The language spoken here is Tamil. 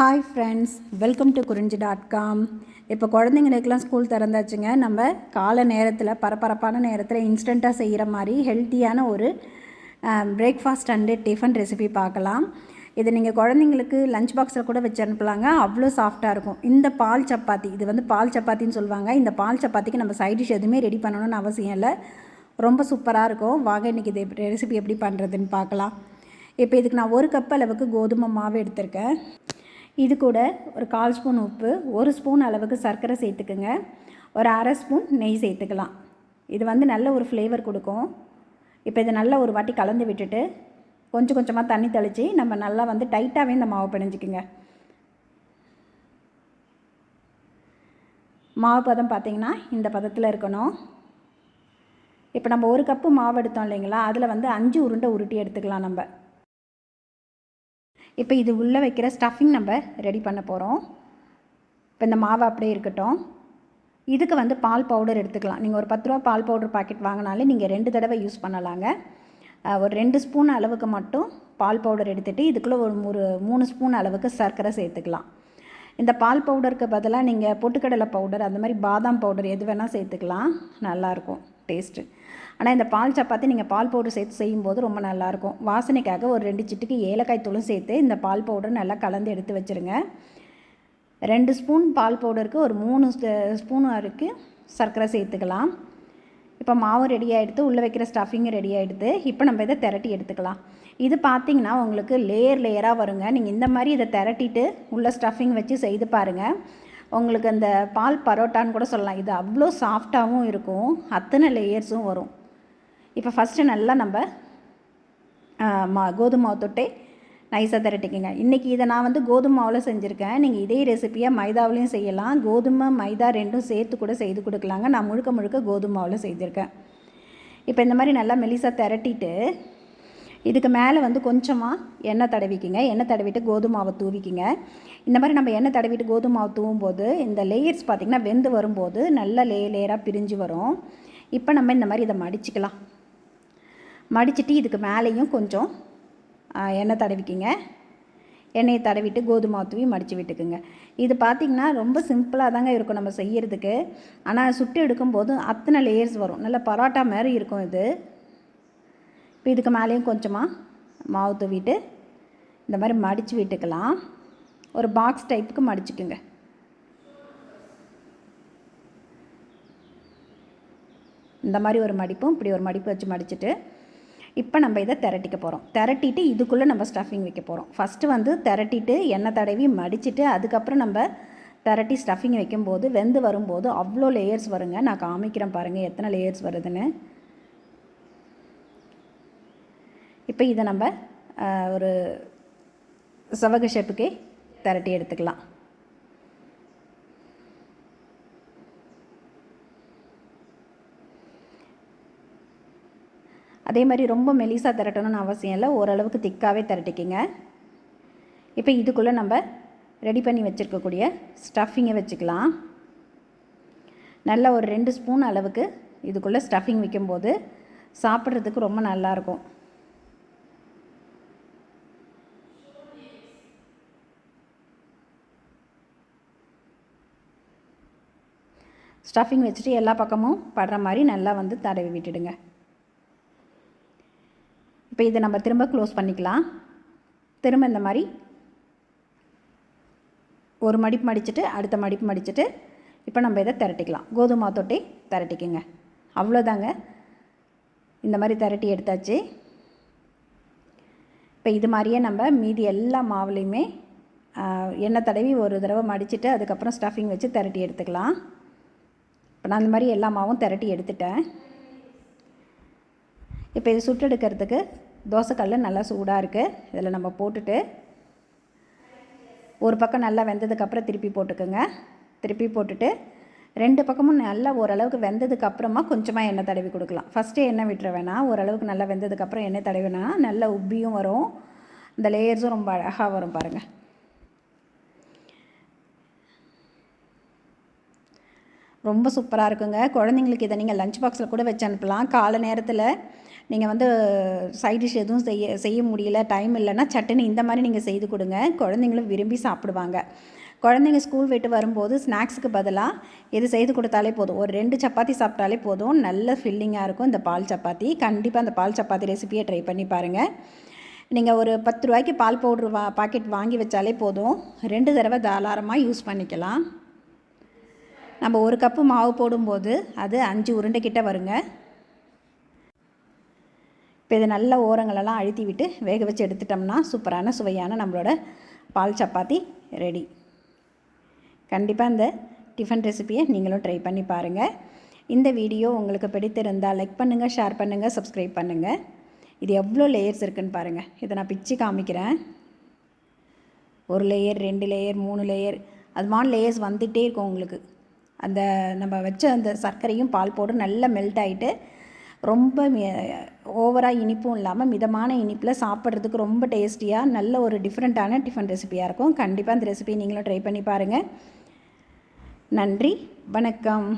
Hi friends welcome to Kurinji dot com இப்போ குழந்தைங்களுக்கெல்லாம் ஸ்கூல் திறந்தாச்சுங்க. நம்ம காலை நேரத்தில் பரபரப்பான நேரத்தில் இன்ஸ்டண்ட்டாக செய்கிற மாதிரி ஹெல்த்தியான ஒரு பிரேக்ஃபாஸ்ட் அண்டு டிஃபன் ரெசிபி பார்க்கலாம். இது நீங்கள் குழந்தைங்களுக்கு லஞ்ச் பாக்ஸில் கூட வச்சு அனுப்பலாங்க. அவ்வளோ சாஃப்டாக இருக்கும். இந்த பால் சப்பாத்தி இது வந்து பால் சப்பாத்தின்னு சொல்லுவாங்க. இந்த பால் சப்பாத்திக்கு நம்ம சைட் டிஷ் எதுவுமே ரெடி பண்ணணும்னு அவசியம் இல்லை. ரொம்ப சூப்பராக இருக்கும். வாங்க இன்றைக்கி இது ரெசிபி எப்படி பண்ணுறதுன்னு பார்க்கலாம். இப்போ இதுக்கு நான் ஒரு கப் அளவுக்கு கோதுமை மாவு எடுத்திருக்கேன். இது கூட ஒரு கால் ஸ்பூன் உப்பு ஒரு ஸ்பூன் அளவுக்கு சர்க்கரை சேர்த்துக்குங்க. ஒரு அரை ஸ்பூன் நெய் சேர்த்துக்கலாம். இது வந்து நல்ல ஒரு ஃப்ளேவர் கொடுக்கும். இப்போ இதை நல்லா ஒரு வாட்டி கலந்து விட்டுட்டு கொஞ்சம் கொஞ்சமாக தண்ணி தெளித்து நம்ம நல்லா வந்து டைட்டாகவே இந்த மாவு பிணைஞ்சிக்குங்க. மாவு பதம் பார்த்திங்கன்னா இந்த பதத்தில் இருக்கணும். இப்போ நம்ம ஒரு கப்பு மாவு எடுத்தோம் இல்லைங்களா? அதில் வந்து அஞ்சு உருண்டை உருட்டி எடுத்துக்கலாம் நம்ம. இப்போ இது உள்ளே வைக்கிற ஸ்டஃபிங் நம்ம ரெடி பண்ண போகிறோம் இப்போ இந்த மாவு அப்படியே இருக்கட்டும். இதுக்கு வந்து பால் பவுடர் எடுத்துக்கலாம். நீங்கள் ஒரு பத்து ரூபா பால் பவுடர் பாக்கெட் வாங்கினாலே நீங்கள் ரெண்டு தடவை யூஸ் பண்ணலாங்க. ஒரு ரெண்டு ஸ்பூன் அளவுக்கு மட்டும் பால் பவுடர் எடுத்துகிட்டு இதுக்குள்ளே ஒரு ஒரு மூணு ஸ்பூன் அளவுக்கு சர்க்கரை சேர்த்துக்கலாம். இந்த பால் பவுடருக்கு பதிலாக நீங்கள் பொட்டுக்கடலை பவுடர் அந்த மாதிரி பாதாம் பவுடர் எது வேணால் சேர்த்துக்கலாம். நல்லாயிருக்கும் டேஸ்ட்டு ஆனால் இந்த பால் சப்பாத்தி நீங்கள் பால் பவுடர் சேர்த்து செய்யும்போது ரொம்ப நல்லாயிருக்கும். வாசனைக்காக ஒரு ரெண்டு சிட்டுக்கு ஏலக்காய் தூளும் சேர்த்து இந்த பால் பவுடர் நல்லா கலந்து எடுத்து வச்சுருங்க. ரெண்டு ஸ்பூன் பால் பவுடருக்கு ஒரு மூணு ஸ்பூன் அறுக்கு சர்க்கரை சேர்த்துக்கலாம். இப்போ மாவு ரெடி ஆகிடுது உள்ளே வைக்கிற ஸ்டஃபிங்கும் ரெடி ஆகிடுது இப்போ நம்ம இதை திரட்டி எடுத்துக்கலாம். இது பார்த்திங்கன்னா உங்களுக்கு லேயர் லேயராக வருங்க. நீங்கள் இந்த மாதிரி இதை திரட்டிட்டு உள்ளே ஸ்டஃபிங் வச்சு செய்து பாருங்கள் உங்களுக்கு அந்த பால் பரோட்டான்னு கூட சொல்லலாம். இது அவ்வளோ சாஃப்டாகவும் இருக்கும். அத்தனை லேயர்ஸும் வரும். இப்போ ஃபஸ்ட்டு நல்லா நம்ம மா கோதுமை மாவு தொட்டே நைஸாக திரட்டிக்கங்க. இன்றைக்கி இதை நான் வந்து கோதுமை மாவில் செஞ்சுருக்கேன். நீங்கள் இதே ரெசிப்பியாக மைதாவிலையும் செய்யலாம். கோதுமை மைதா ரெண்டும் சேர்த்து கூட செய்து கொடுக்கலாங்க. நான் முழுக்க முழுக்க கோதுமை மாவில் செய்திருக்கேன். இப்போ இந்த மாதிரி நல்லா மெலிசாக திரட்டிட்டு இதுக்கு மேலே வந்து கொஞ்சமாக எண்ணெய் தடவிக்கிங்க. எண்ணெய் தடவிட்டு கோதுமை மாவை தூவிக்கிங்க. இந்த மாதிரி நம்ம எண்ணெய் தடவிட்டு கோதுமை மாவு தூவும் போது இந்த லேயர்ஸ் பார்த்திங்கன்னா வெந்து வரும்போது நல்ல லே லேயராக பிரிஞ்சு வரும். இப்போ நம்ம இந்த மாதிரி இதை மடிச்சுக்கலாம். மடிச்சுட்டு இதுக்கு மேலேயும் கொஞ்சம் எண்ணெய் தடவிக்கிங்க. எண்ணெயை தடவிட்டு கோதுமை தூவி மடித்து விட்டுக்குங்க. இது பார்த்திங்கன்னா ரொம்ப சிம்பிளாக தாங்க இருக்கும் நம்ம செய்கிறதுக்கு ஆனால் சுட்டு எடுக்கும்போது அத்தனை லேயர்ஸ் வரும். நல்ல பரோட்டா மாதிரி இருக்கும் இது. இப்போ இதுக்கு மேலேயும் கொஞ்சமாக மாவு தூவிட்டு இந்த மாதிரி மடித்து விட்டுக்கலாம். ஒரு பாக்ஸ் டைப்புக்கு மடிச்சுக்குங்க. இந்த மாதிரி ஒரு மடிப்பும் இப்படி ஒரு மடிப்பு வச்சு மடிச்சுட்டு இப்போ நம்ம இதை திரட்டிக்க போகிறோம். திரட்டிட்டு இதுக்குள்ளே நம்ம ஸ்டஃபிங் வைக்க போகிறோம். ஃபஸ்ட்டு வந்து திரட்டிட்டு எண்ணெய் தடவி மடிச்சுட்டு அதுக்கப்புறம் நம்ம திரட்டி ஸ்டஃபிங் வைக்கும்போது வெந்து வரும்போது அவ்வளோ லேயர்ஸ் வருங்க. நான் காமிக்கிறேன் பாருங்கள் எத்தனை லேயர்ஸ் வருதுன்னு. இப்போ இதை நம்ம ஒரு சவக ஷேப்புக்கே திரட்டி எடுத்துக்கலாம். அதே மாதிரி ரொம்ப மெலிசாக திரட்டணும்னு அவசியம் இல்லை. ஓரளவுக்கு திக்காகவே திரட்டிக்கிங்க. இப்போ இதுக்குள்ளே நம்ம ரெடி பண்ணி வச்சுருக்கக்கூடிய ஸ்டஃபிங்கை வச்சுக்கலாம். நல்ல ஒரு ரெண்டு ஸ்பூன் அளவுக்கு இதுக்குள்ளே ஸ்டஃபிங் வைக்கும்போது சாப்பிட்றதுக்கு ரொம்ப நல்லாயிருக்கும் ஸ்டஃபிங் வச்சுட்டு எல்லா பக்கமும் படுற மாதிரி நல்லா வந்து தடவி விட்டுடுங்க. இப்போ இதை நம்ம திரும்ப க்ளோஸ் பண்ணிக்கலாம். திரும்ப இந்த மாதிரி ஒரு மடிப்பு மடிச்சுட்டு அடுத்த மடிப்பு மடிச்சுட்டு இப்போ நம்ம இதை திரட்டிக்கலாம். கோதுமை தொட்டி திரட்டிக்குங்க. அவ்வளோதாங்க. இந்த மாதிரி திரட்டி எடுத்தாச்சு. இப்போ இது மாதிரியே நம்ம மீதி எல்லா மாவுலேயுமே எண்ணெய் தடவி ஒரு தடவை மடிச்சுட்டு அதுக்கப்புறம் ஸ்டஃபிங் வச்சு திரட்டி எடுத்துக்கலாம். இப்போ நான் இந்த மாதிரி எல்லா மாவும் திரட்டி எடுத்துட்டேன். இப்போ இது சுட்டெடுக்கிறதுக்கு தோசைக்கல்ல நல்லா சூடாக இருக்குது இதில் நம்ம போட்டுட்டு ஒரு பக்கம் நல்லா வெந்ததுக்கப்புறம் திருப்பி போட்டுக்கோங்க. திருப்பி போட்டுட்டு ரெண்டு பக்கமும் நல்லா ஓரளவுக்கு வெந்ததுக்கப்புறமா கொஞ்சமாக எண்ணெய் தடவி கொடுக்கலாம். ஃபஸ்ட்டு எண்ணெய் விட்டுற வேணாம். ஓரளவுக்கு நல்லா வெந்ததுக்கப்புறம் எண்ணெய் தடவினா நல்லா உப்பியும் வரும். இந்த லேயர்ஸும் ரொம்ப அழகாக வரும் பாருங்கள் ரொம்ப சூப்பராக இருக்குங்க. குழந்தைங்களுக்கு இதை நீங்கள் லஞ்ச் பாக்ஸில் கூட வச்சு அனுப்பலாம். காலை நேரத்தில் நீங்கள் வந்து சைட் டிஷ் எதுவும் செய்ய செய்ய முடியல டைம் இல்லைன்னா சட்டுன்னு இந்த மாதிரி நீங்கள் செய்து கொடுங்க. குழந்தைங்களும் விரும்பி சாப்பிடுவாங்க. குழந்தைங்க ஸ்கூல் விட்டு வரும்போது ஸ்நாக்ஸுக்கு பதிலாக இது செய்து கொடுத்தாலே போதும். ஒரு ரெண்டு சப்பாத்தி சாப்பிட்டாலே போதும். நல்ல ஃபில்லிங்காக இருக்கும் இந்த பால் சப்பாத்தி. கண்டிப்பாக அந்த பால் சப்பாத்தி ரெசிபியை ட்ரை பண்ணி பாருங்கள் நீங்கள் ஒரு பத்து ரூபாய்க்கு பால் பவுட்ரு வா பாக்கெட் வாங்கி வச்சாலே போதும். ரெண்டு தடவை தாராளமாக யூஸ் பண்ணிக்கலாம். நம்ம ஒரு கப்பு மாவு போடும்போது அது அஞ்சு உருண்டைக்கிட்ட வருங்க. இப்போ இதை நல்ல ஓரங்களெல்லாம் அழுத்தி விட்டு வேக வச்சு எடுத்துட்டோம்னா சூப்பரான சுவையான நம்மளோட பால் சப்பாத்தி ரெடி. கண்டிப்பாக இந்த டிஃபன் ரெசிபியை நீங்களும் ட்ரை பண்ணி பாருங்கள் இந்த வீடியோ உங்களுக்கு பிடித்திருந்தால் லைக் பண்ணுங்கள் ஷேர் பண்ணுங்கள் சப்ஸ்கிரைப் பண்ணுங்கள் இது எவ்வளோ லேயர்ஸ் இருக்குதுன்னு பாருங்கள் இதை நான் பிச்சு காமிக்கிறேன். ஒரு லேயர் ரெண்டு லேயர் மூணு லேயர் அது மாதிரி லேயர்ஸ் வந்துகிட்டே இருக்கும் உங்களுக்கு. அந்த நம்ம வச்ச அந்த சர்க்கரையும் பால் போட்டு நல்லா மெல்ட் ஆகிட்டு ரொம்ப ஓவராக இனிப்பும் இல்லாமல் மிதமான இனிப்பில் சாப்பிட்றதுக்கு ரொம்ப டேஸ்டியாக நல்ல ஒரு டிஃப்ரெண்ட்டான டிஃபன் ரெசிபியாக இருக்கும். கண்டிப்பாக அந்த ரெசிபி நீங்களும் ட்ரை பண்ணி பாருங்கள் நன்றி. வணக்கம்.